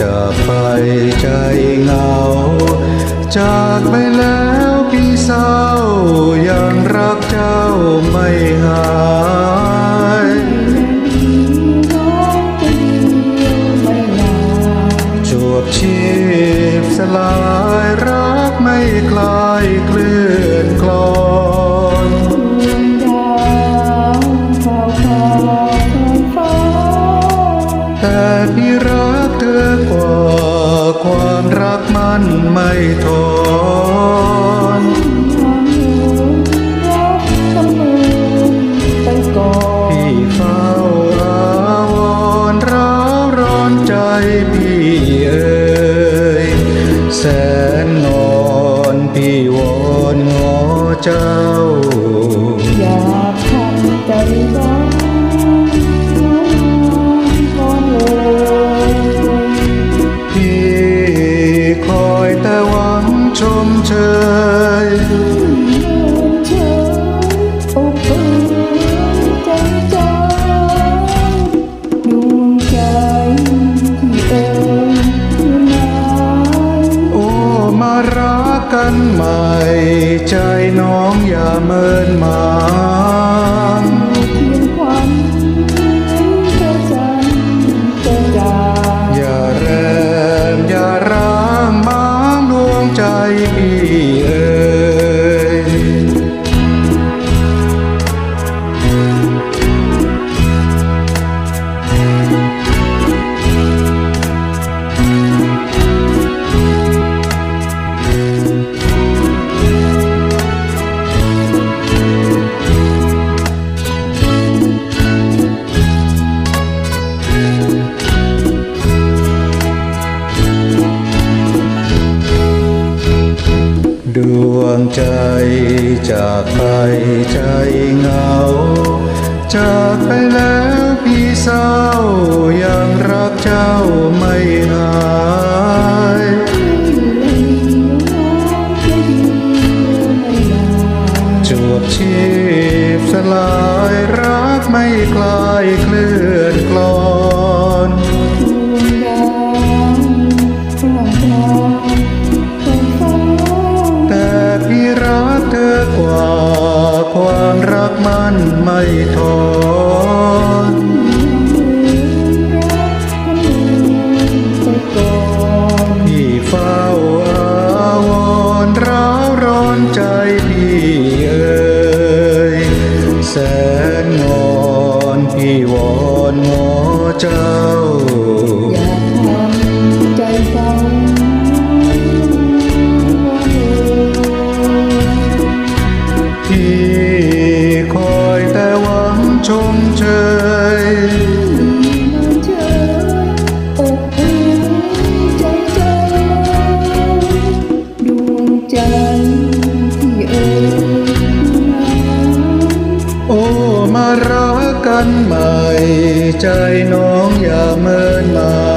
จากไปใจเหงา จากไปแล้วพี่เศร้ายังรักเจ้าไม่หาย พี่รักเธอกว่าความรักมันไม่ทนรักเสมอไปก่อนพี่เฝ้าอาวรณ์ร้าวร้อนใจพี่เอ่ยแสนนอนพี่วอนงอเจ้า กันใหม่ ใจน้องอย่าเมินมาอจันเธอจางอย่าแรมอย่าร้างมางดวงใจพี่ ดวงใจจากไปใจเหงา จากไปแล้วพี่เศร้ายังรักเจ้าไม่หายจวบชีพสลายรักไม่คลายเคลื่อนกลอน มรักมันไม่ทนพี่เฝ้าอาวรร้าวร้อนใจพี่เอ่ยแสนงอนพี่วอนงอเจ้า รักกันใหม่ ใจน้องอย่าเมินมา